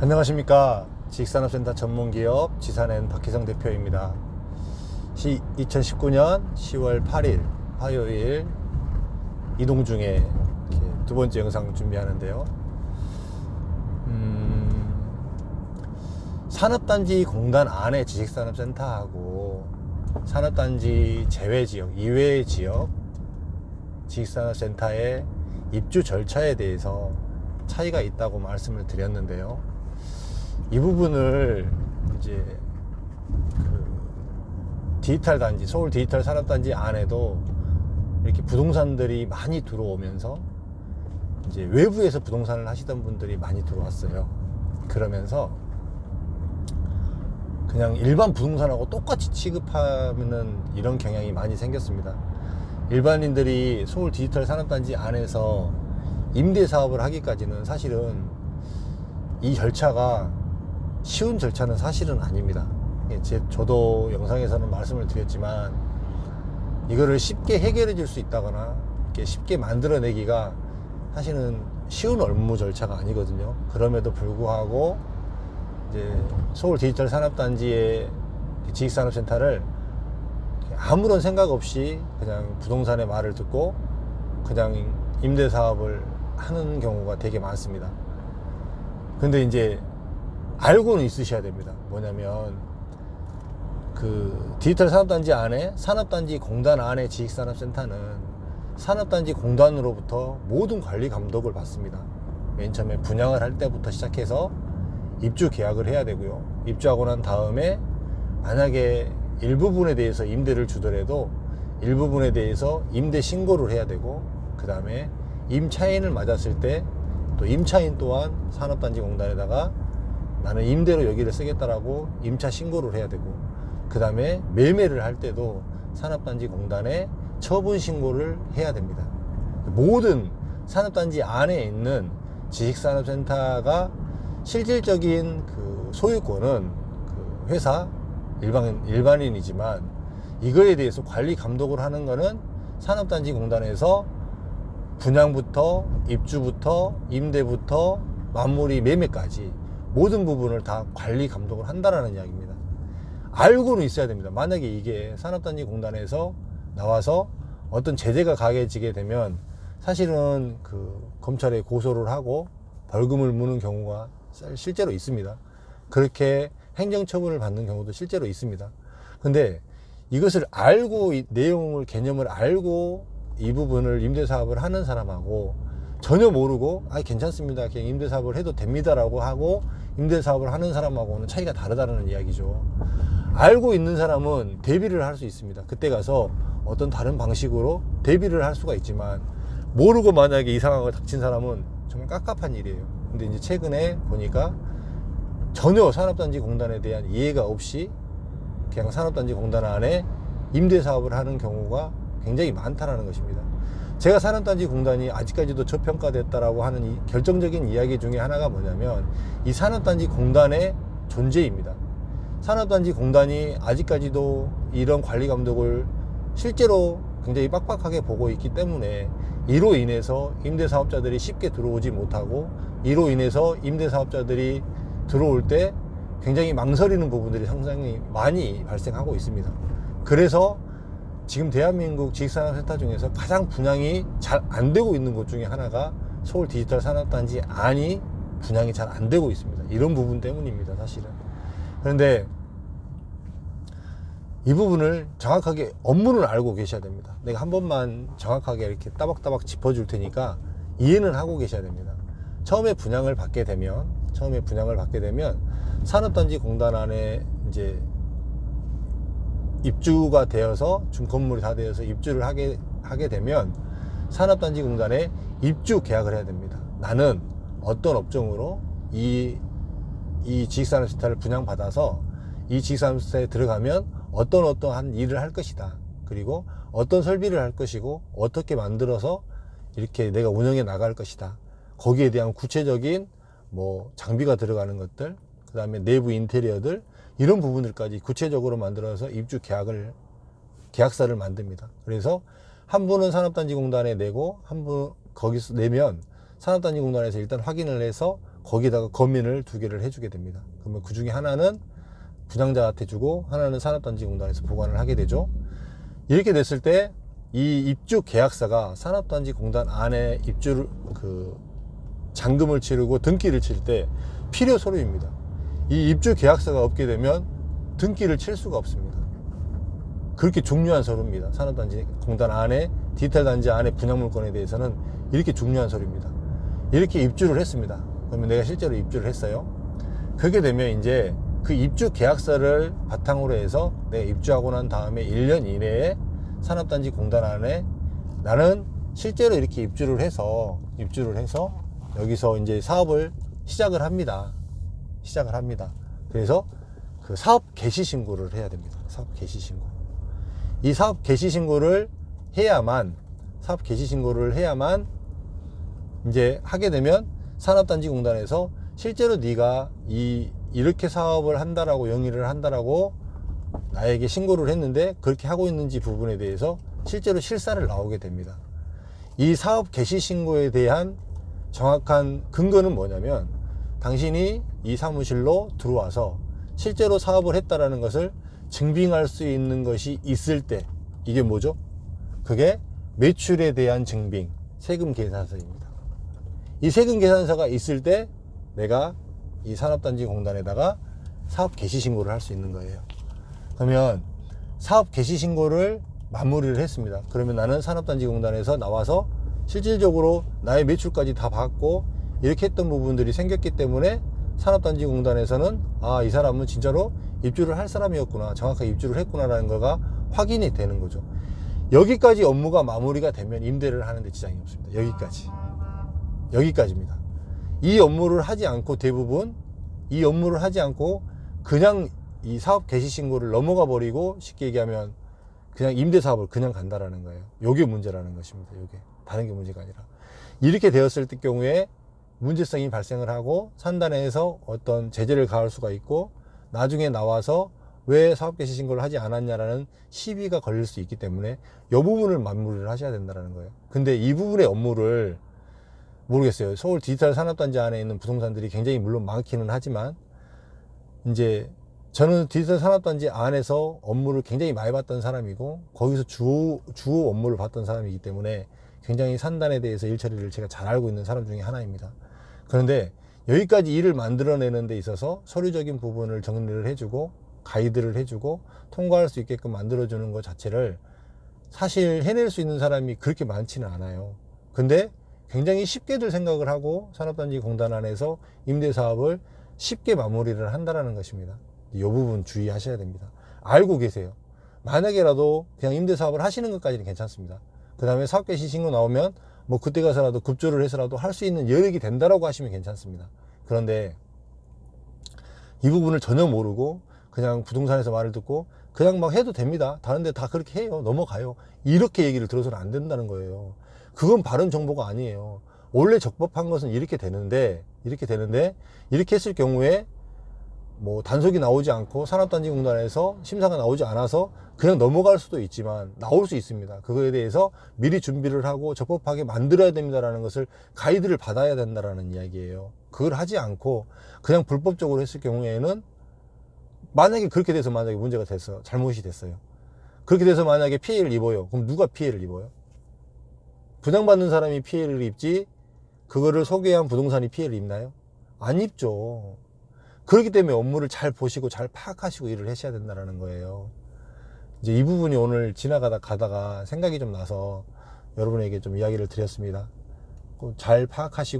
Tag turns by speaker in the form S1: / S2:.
S1: 안녕하십니까 지식산업센터 전문기업 지산엔 박희성 대표입니다. 시 2019년 10월 8일 화요일 이동 중에 두 번째 영상 준비하는데요. 음, 산업단지 공단 안에 지식산업센터하고 산업단지 제외 지역, 이외의 지역 지식산업센터의 입주 절차에 대해서 차이가 있다고 말씀을 드렸는데요. 이 부분을 이제 그 디지털 단지, 서울 디지털 산업단지 안에도 이렇게 부동산들이 많이 들어오면서 이제 외부에서 부동산을 하시던 분들이 많이 들어왔어요. 그러면서 그냥 일반 부동산하고 똑같이 취급하는 이런 경향이 많이 생겼습니다. 일반인들이 서울 디지털 산업단지 안에서 임대 사업을 하기까지는 사실은 이 절차가 쉬운 절차는 사실은 아닙니다. 예, 제, 저도 영상에서는 말씀을 드렸지만 이거를 쉽게 해결해 줄 수 있다거나 이렇게 쉽게 만들어내기가 사실은 쉬운 업무 절차가 아니거든요. 그럼에도 불구하고 이제 서울 디지털 산업단지의 지식산업센터를 아무런 생각 없이 그냥 부동산의 말을 듣고 그냥 임대 사업을 하는 경우가 되게 많습니다. 근데 이제 알고는 있으셔야 됩니다. 뭐냐면 그 디지털 산업단지 안에 산업단지 공단 안에 지식산업센터는 산업단지 공단으로부터 모든 관리 감독을 받습니다. 맨 처음에 분양을 할 때부터 시작해서 입주 계약을 해야 되고요. 입주하고 난 다음에 만약에 일부분에 대해서 임대를 주더라도 일부분에 대해서 임대 신고를 해야 되고 그 다음에 임차인을 맞았을 때 또 임차인 또한 산업단지 공단에다가 나는 임대로 여기를 쓰겠다라고 임차 신고를 해야 되고 그 다음에 매매를 할 때도 산업단지 공단에 처분 신고를 해야 됩니다. 모든 산업단지 안에 있는 지식산업센터가 실질적인 그 소유권은 그 회사 일반 일반인이지만 이거에 대해서 관리 감독을 하는 거는 산업단지 공단에서 분양부터 입주부터 임대부터 마무리 매매까지 모든 부분을 다 관리 감독을 한다라는 이야기입니다. 알고는 있어야 됩니다. 만약에 이게 산업단지 공단에서 나와서 어떤 제재가 가해지게 되면 사실은 그 검찰에 고소를 하고 벌금을 무는 경우가 실제로 있습니다. 그렇게 행정처분을 받는 경우도 실제로 있습니다. 근데 이것을 알고 이 내용을 개념을 알고 이 부분을 임대 사업을 하는 사람하고 전혀 모르고 아 괜찮습니다. 그냥 임대 사업을 해도 됩니다라고 하고 임대 사업을 하는 사람하고는 차이가 다르다는 이야기죠. 알고 있는 사람은 대비를 할 수 있습니다. 그때 가서 어떤 다른 방식으로 대비를 할 수가 있지만 모르고 만약에 이 상황을 닥친 사람은 정말 깝깝한 일이에요. 근데 이제 최근에 보니까 전혀 산업단지 공단에 대한 이해가 없이 그냥 산업단지 공단 안에 임대 사업을 하는 경우가 굉장히 많다라는 것입니다. 제가 산업단지 공단이 아직까지도 저평가됐다라고 하는 이 결정적인 이야기 중에 하나가 뭐냐면 이 산업단지 공단의 존재입니다. 산업단지 공단이 아직까지도 이런 관리 감독을 실제로 굉장히 빡빡하게 보고 있기 때문에 이로 인해서 임대사업자들이 쉽게 들어오지 못하고 이로 인해서 임대사업자들이 들어올 때 굉장히 망설이는 부분들이 상당히 많이 발생하고 있습니다. 그래서 지금 대한민국 지식산업센터 중에서 가장 분양이 잘 안 되고 있는 곳 중에 하나가 서울 디지털 산업단지 안이 분양이 잘 안 되고 있습니다. 이런 부분 때문입니다, 사실은. 그런데 이 부분을 정확하게 업무를 알고 계셔야 됩니다. 내가 한 번만 정확하게 이렇게 따박따박 짚어줄 테니까 이해는 하고 계셔야 됩니다. 처음에 분양을 받게 되면, 처음에 분양을 받게 되면 산업단지 공단 안에 이제 입주가 되어서 준 건물이 다 되어서 입주를 하게 하게 되면 산업단지 공단에 입주 계약을 해야 됩니다. 나는 어떤 업종으로 이, 이 지식산업센터를 분양받아서 이 지식산업센터에 들어가면 어떤 어떠한 일을 할 것이다. 그리고 어떤 설비를 할 것이고 어떻게 만들어서 이렇게 내가 운영해 나갈 것이다. 거기에 대한 구체적인 뭐 장비가 들어가는 것들, 그 다음에 내부 인테리어들, 이런 부분들까지 구체적으로 만들어서 입주 계약을 계약서를 만듭니다. 그래서 한 분은 산업단지 공단에 내고 한 분 거기서 내면 산업단지 공단에서 일단 확인을 해서 거기다가 검인을 두 개를 해주게 됩니다. 그러면 그 중에 하나는 분양자한테 주고 하나는 산업단지공단에서 보관을 하게 되죠. 이렇게 됐을 때 이 입주 계약서가 산업단지 공단 안에 입주를 그 잔금을 치르고 등기를 칠 때 필요 서류입니다. 이 입주 계약서가 없게 되면 등기를 칠 수가 없습니다. 그렇게 중요한 서류입니다. 산업단지 공단 안에 디지털 단지 안에 분양 물건에 대해서는 이렇게 중요한 서류입니다. 이렇게 입주를 했습니다. 그러면 내가 실제로 입주를 했어요. 그렇게 되면 이제 그 입주 계약서를 바탕으로 해서 내가 입주하고 난 다음에 1년 이내에 산업단지 공단 안에 나는 실제로 이렇게 입주를 해서 입주를 해서 여기서 이제 사업을 시작을 합니다. 시작을 합니다. 그래서 그 사업 개시 신고를 해야 됩니다. 사업 개시 신고. 이 사업 개시 신고를 해야만 사업 개시 신고를 해야만 이제 하게 되면 산업단지 공단에서 실제로 네가 이 이렇게 사업을 한다라고 영위를 한다라고 나에게 신고를 했는데 그렇게 하고 있는지 부분에 대해서 실제로 실사를 나오게 됩니다. 이 사업 개시 신고에 대한 정확한 근거는 뭐냐면 당신이 이 사무실로 들어와서 실제로 사업을 했다라는 것을 증빙할 수 있는 것이 있을 때 이게 뭐죠? 그게 매출에 대한 증빙, 세금 계산서입니다. 이 세금 계산서가 있을 때 내가 이 산업단지 공단에다가 사업 개시 신고를 할 수 있는 거예요. 그러면 사업 개시 신고를 마무리를 했습니다. 그러면 나는 산업단지 공단에서 나와서 실질적으로 나의 매출까지 다 받고 이렇게 했던 부분들이 생겼기 때문에 산업단지 공단에서는 아, 이 사람은 진짜로 입주를 할 사람이었구나. 정확하게 입주를 했구나라는 거가 확인이 되는 거죠. 여기까지 업무가 마무리가 되면 임대를 하는데 지장이 없습니다. 여기까지. 여기까지입니다. 이 업무를 하지 않고 대부분 이 업무를 하지 않고 그냥 이 사업 개시 신고를 넘어가 버리고 쉽게 얘기하면 그냥 임대 사업을 그냥 간다라는 거예요. 요게 문제라는 것입니다. 요게 다른 게 문제가 아니라 이렇게 되었을 때 경우에 문제성이 발생을 하고 산단에서 어떤 제재를 가할 수가 있고 나중에 나와서 왜 사업 개시 신고를 하지 않았냐라는 시비가 걸릴 수 있기 때문에 이 부분을 마무리를 하셔야 된다는 거예요. 근데 이 부분의 업무를 모르겠어요. 서울 디지털 산업단지 안에 있는 부동산들이 굉장히 물론 많기는 하지만 이제 저는 디지털 산업단지 안에서 업무를 굉장히 많이 봤던 사람이고 거기서 주, 주 업무를 봤던 사람이기 때문에 굉장히 산단에 대해서 일 처리를 제가 잘 알고 있는 사람 중에 하나입니다. 그런데 여기까지 일을 만들어내는 데 있어서 서류적인 부분을 정리를 해주고 가이드를 해주고 통과할 수 있게끔 만들어주는 것 자체를 사실 해낼 수 있는 사람이 그렇게 많지는 않아요. 근데 굉장히 쉽게들 생각을 하고 산업단지 공단 안에서 임대 사업을 쉽게 마무리를 한다라는 것입니다. 이 부분 주의하셔야 됩니다. 알고 계세요. 만약에라도 그냥 임대 사업을 하시는 것까지는 괜찮습니다. 그 다음에 사업 개시 신고 나오면 뭐 그때 가서라도 급조를 해서라도 할 수 있는 여력이 된다라고 하시면 괜찮습니다. 그런데 이 부분을 전혀 모르고 그냥 부동산에서 말을 듣고 그냥 막 해도 됩니다. 다른 데 다 그렇게 해요. 넘어가요. 이렇게 얘기를 들어서는 안 된다는 거예요. 그건 바른 정보가 아니에요. 원래 적법한 것은 이렇게 되는데, 이렇게 되는데, 이렇게 했을 경우에 뭐 단속이 나오지 않고 산업단지 공단에서 심사가 나오지 않아서 그냥 넘어갈 수도 있지만 나올 수 있습니다. 그거에 대해서 미리 준비를 하고 적법하게 만들어야 됩니다라는 것을 가이드를 받아야 된다라는 이야기예요. 그걸 하지 않고 그냥 불법적으로 했을 경우에는 만약에 그렇게 돼서 만약에 문제가 됐어. 잘못이 됐어요. 그렇게 돼서 만약에 피해를 입어요. 그럼 누가 피해를 입어요? 분양받는 사람이 피해를 입지 그거를 소개한 부동산이 피해를 입나요? 안 입죠. 그렇기 때문에 업무를 잘 보시고 잘 파악하시고 일을 하셔야 된다는 거예요. 이제 이 부분이 오늘 지나가다 가다가 생각이 좀 나서 여러분에게 좀 이야기를 드렸습니다. 꼭잘 파악하시고